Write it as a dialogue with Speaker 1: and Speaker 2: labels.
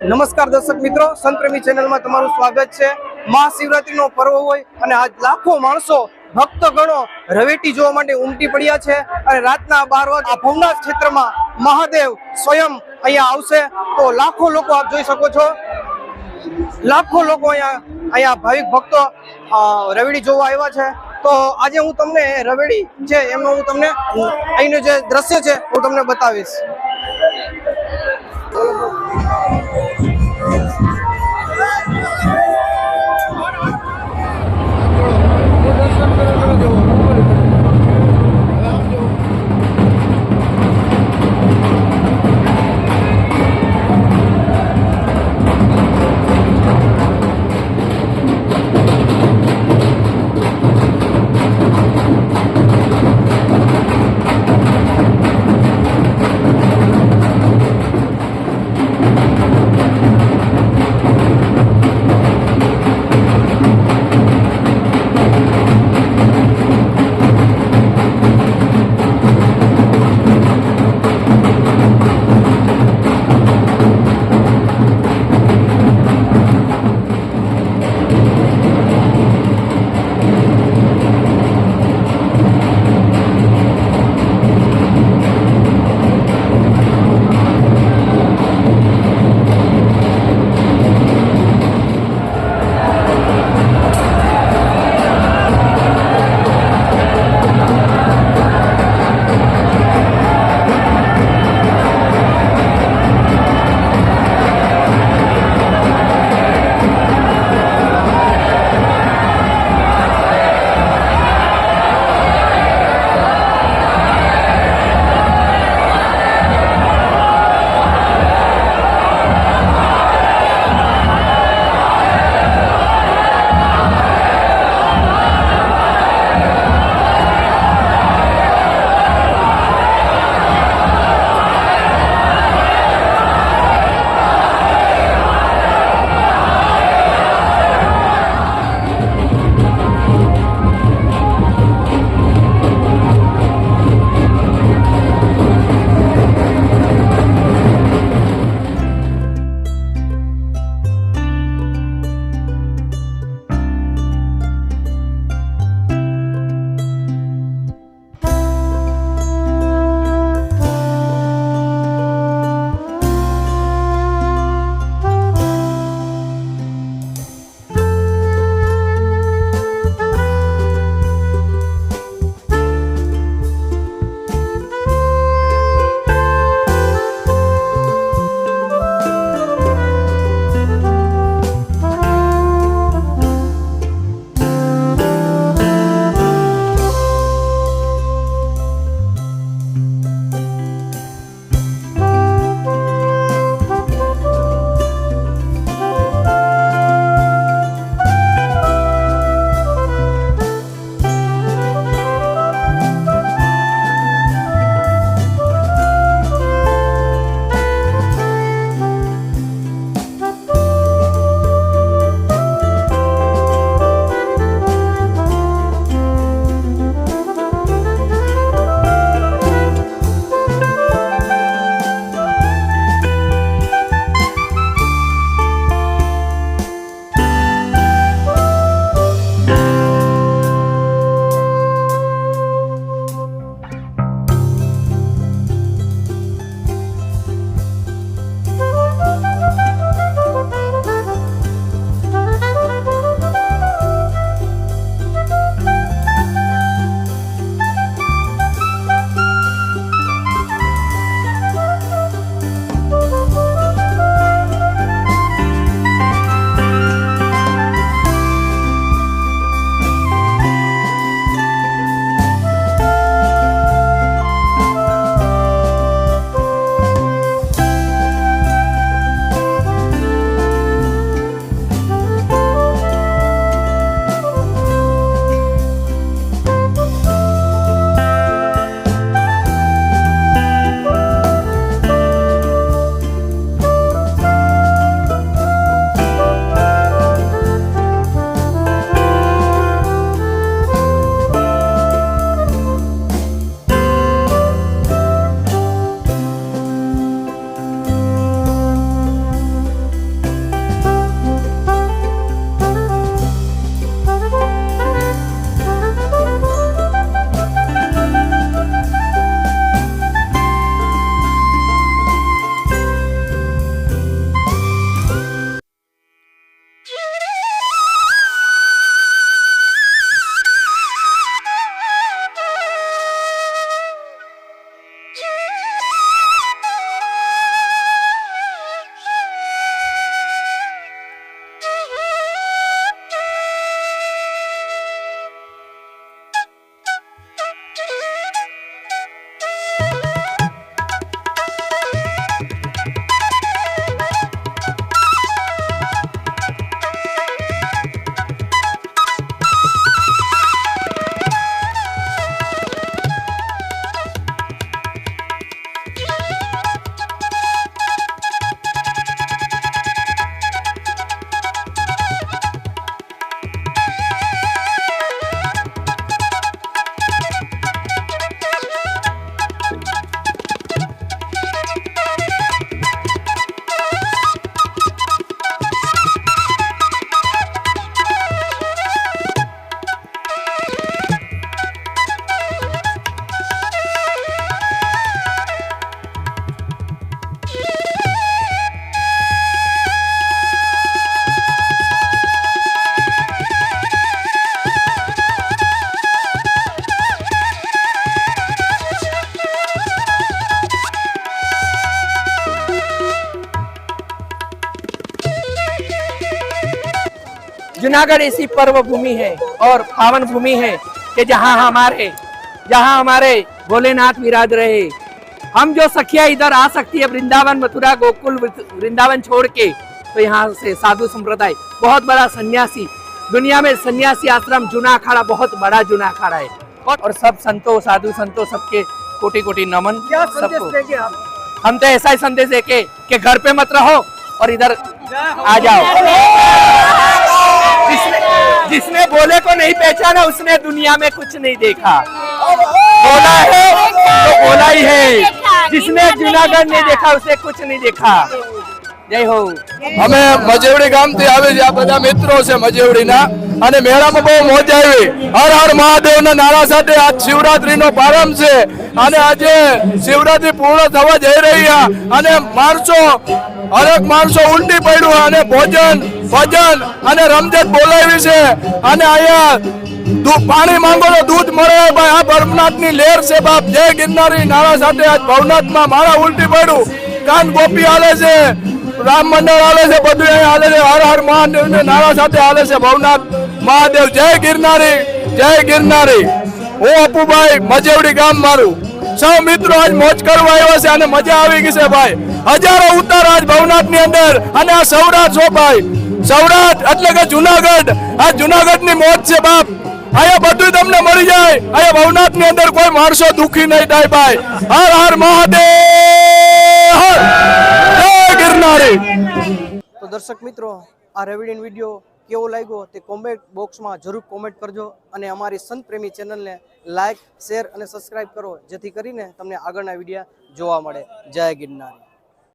Speaker 1: નમસ્કાર દર્શક મિત્રો સંતપ્રેમી ચેનલમાં તમારું સ્વાગત છે. મહાશિવરાત્રીનો પર્વ હોય અને આજ લાખો માણસો, ભક્તગણો રવેટી જોવા માટે ઉમટી પડ્યા છે અને રાતના બાર વાગે આ ભવનાથ ક્ષેત્રમાં મહાદેવ સ્વયં અહીંયા આવશે. તો લાખો લોકો આપ જોઈ શકો છો. લાખો લોકો અહીંયા અહીંયા ભાવિક ભક્તો રવેડી જોવા આવ્યા છે. તો આજે હું તમને રવેડી છે એમનો હું તમને, અહીંનું જે દ્રશ્ય છે, હું તમને બતાવીશ.
Speaker 2: जूनागढ़ ऐसी पर्व भूमि है और पावन भूमि है कि जहाँ हमारे जहाँ हमारे भोलेनाथ विराज रहे हम जो सखिया इधर आ सकती है वृंदावन मथुरा गोकुल वृंदावन छोड़ के तो यहाँ से साधु संप्रदाय बहुत बड़ा सन्यासी दुनिया में सन्यासी आश्रम जूना अखाड़ा बहुत बड़ा जूना अखाड़ा है। और, और सब संतो साधु संतों सबके कोटि कोटि नमन सबको। हम तो ऐसा ही संदेश है कि, कि घर पे मत रहो और इधर आ जाओ। जिसने जिसने बोले को नहीं पहचाना उसने दुनिया में कुछ नहीं देखा। बोला है तो बोला ही है। जिसने जूनागढ़ नहीं देखा उसे कुछ नहीं देखा।
Speaker 3: અમે મજેવડી ગામથી આવે છે. આ બધા મિત્રો છે મજેવડી ના અને મેળામાં બહુ મોજ આવી. હર હર મહાદેવના નારા સાથે આ શિવરાત્રીનો પ્રારંભ છે. અને આજે શિવરાત્રી પૂર્ણ થવા જઈ રહ્યા અને માણસો, હરેક માણસો ઊંડી પડ્યું અને ભોજન, ભજન અને રમઝટ બોલાવી છે. અને અહીંયા પાણી માંગો તો દૂધ મળે ભાઈ, આ ભરમનાથની લેર છે બાપ. જય ગિરનારી. નાણા સાથે આજ ભવનાથમાં મારા ઉલટી પડ્યું. કાન ગોપી હાલે છે. રામ મંડળ હાલે છે બધું હાલે છે. હર હર મહાદેવ ને નારા સાથે હાલે છે. ભવનાથ મહાદેવ. જય ગિરનારી જય ગિરનારી. હું અપુભાઈ મજેવડી ગામ મારું. સૌ મિત્રો આજ મોજ કરવા આવ્યા છે અને મજા આવી ગઈ છે ભાઈ. હજારો ઉતાર આજ ભવનાથની અંદર અને આ સૌરાષ્ટ્ર છો ભાઈ. સૌરાષ્ટ્ર એટલે કે જુનાગઢ. આ જુનાગઢની મોજ છે બાપ. અહીંયા બધું તમને મળી જાય. અહીંયા ભવનાથની અંદર કોઈ માણસો દુખી નહીં થાય ભાઈ. હર હર મહાદેવ હર જય ગિરનારી
Speaker 1: તો દર્શક મિત્રો, આ રેવિડિયન વીડિયો કેવો લાગ્યો તે કોમેન્ટ બોક્સમાં જરૂર કોમેન્ટ કરજો અને અમારી સંત પ્રેમી ચેનલને લાઇક શેર અને સબસ્ક્રાઇબ કરો, જેથી કરીને તમને આગળના વિડીયા જોવા મળે. જય ગિરનારી.